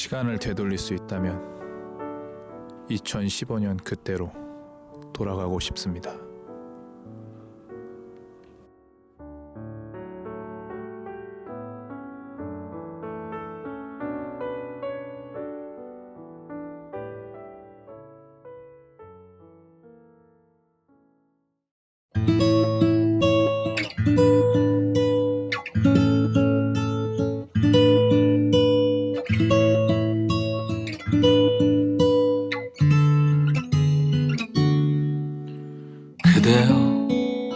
시간을 되돌릴 수 있다면 2015년 그때로 돌아가고 싶습니다.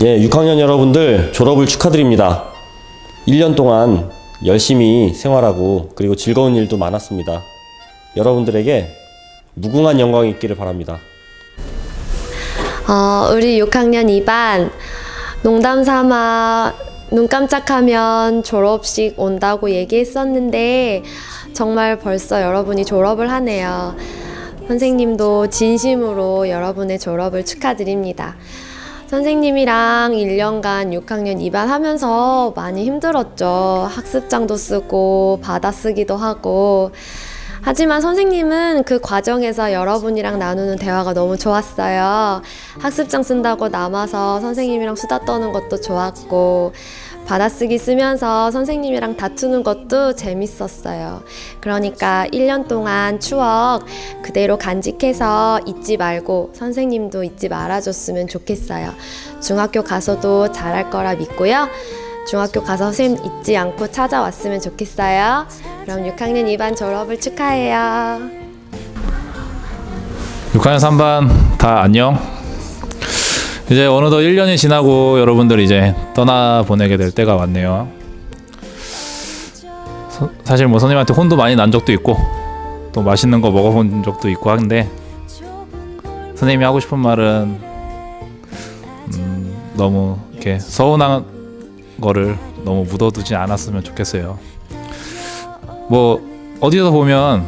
예, 6학년 여러분들 졸업을 축하드립니다. 1년 동안 열심히 생활하고 그리고 즐거운 일도 많았습니다. 여러분들에게 무궁한 영광이 있기를 바랍니다. 어, 우리 6학년 2반 농담 삼아 눈 깜짝하면 졸업식 온다고 얘기했었는데 정말 벌써 여러분이 졸업을 하네요. 선생님도 진심으로 여러분의 졸업을 축하드립니다. 선생님이랑 1년간 6학년 2반 하면서 많이 힘들었죠. 학습장도 쓰고 받아쓰기도 하고 하지만 선생님은 그 과정에서 여러분이랑 나누는 대화가 너무 좋았어요. 학습장 쓴다고 남아서 선생님이랑 수다 떠는 것도 좋았고, 받아쓰기 쓰면서 선생님이랑 다투는 것도 재밌었어요. 그러니까 1년 동안 추억 그대로 간직해서 잊지 말고 선생님도 잊지 말아줬으면 좋겠어요. 중학교 가서도 잘할 거라 믿고요. 중학교 가서 선생님 잊지 않고 찾아왔으면 좋겠어요. 그럼 6학년 2반 졸업을 축하해요. 6학년 3반 다 안녕. 이제 어느덧 1년이 지나고 여러분들 이제 떠나 보내게 될 때가 왔네요. 서- 사실 뭐 선생님한테 혼도 많이 난 적도 있고 또 맛있는 거 먹어본 적도 있고 한데 선생님이 하고 싶은 말은 음, 너무 이렇게 서운한 거를 너무 묻어두지 않았으면 좋겠어요. 뭐 어디서 보면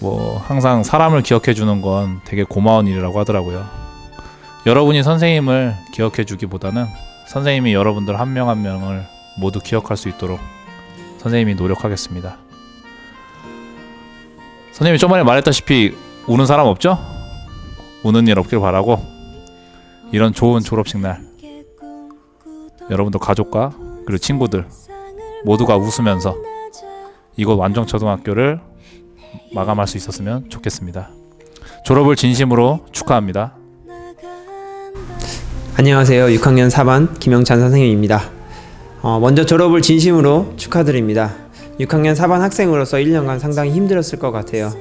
뭐 항상 사람을 기억해 주는 건 되게 고마운 일이라고 하더라고요. 여러분이 선생님을 기억해 주기보다는 선생님이 여러분들 한 명 한 명을 모두 기억할 수 있도록 선생님이 노력하겠습니다. 선생님이 저번에 말했다시피 우는 사람 없죠? 우는 일 없길 바라고 이런 좋은 졸업식 날 여러분들 가족과 그리고 친구들 모두가 웃으면서 이곳 완정초등학교를 마감할 수 있었으면 좋겠습니다. 졸업을 진심으로 축하합니다. 안녕하세요. 6학년 4반 김영찬 선생님입니다. 어, 먼저 졸업을 진심으로 축하드립니다. 6학년 4반 학생으로서 1년간 상당히 힘들었을 것 같아요.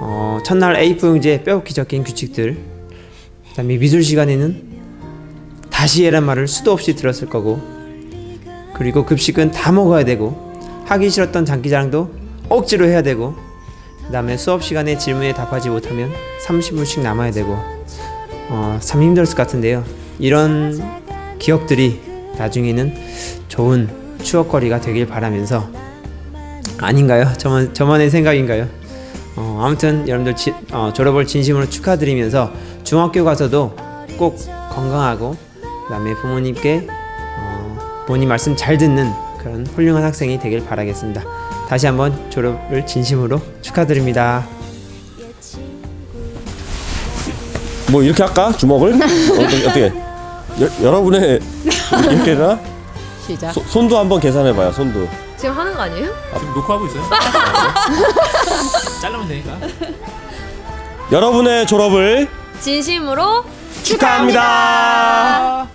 어, 첫날 A4 용지에 뼈없이 적힌 규칙들, 그다음에 미술 시간에는 다시 해란 말을 수도 없이 들었을 거고, 그리고 급식은 다 먹어야 되고, 하기 싫었던 장기자랑도 억지로 해야 되고, 그다음에 수업 시간에 질문에 답하지 못하면 30분씩 남아야 되고, 어, 참 힘들었을 것 같은데요. 이런 기억들이 나중에는 좋은 추억거리가 되길 바라면서 아닌가요? 저만 저만의 생각인가요? 어, 아무튼 여러분들 지, 어, 졸업을 진심으로 축하드리면서 중학교 가서도 꼭 건강하고 그다음에 부모님께 어, 부모님 말씀 잘 듣는 그런 훌륭한 학생이 되길 바라겠습니다. 다시 한번 졸업을 진심으로 축하드립니다. 뭐 이렇게 할까? 주먹을? 어떻게? 어떻게? 여, 여러분의 이렇게 되나? 시작. 소, 손도 한번 계산해 봐요. 손도. 지금 하는 거 아니에요? 지금 녹화하고 있어요? 잘라면 되니까. 여러분의 졸업을 진심으로 축하합니다.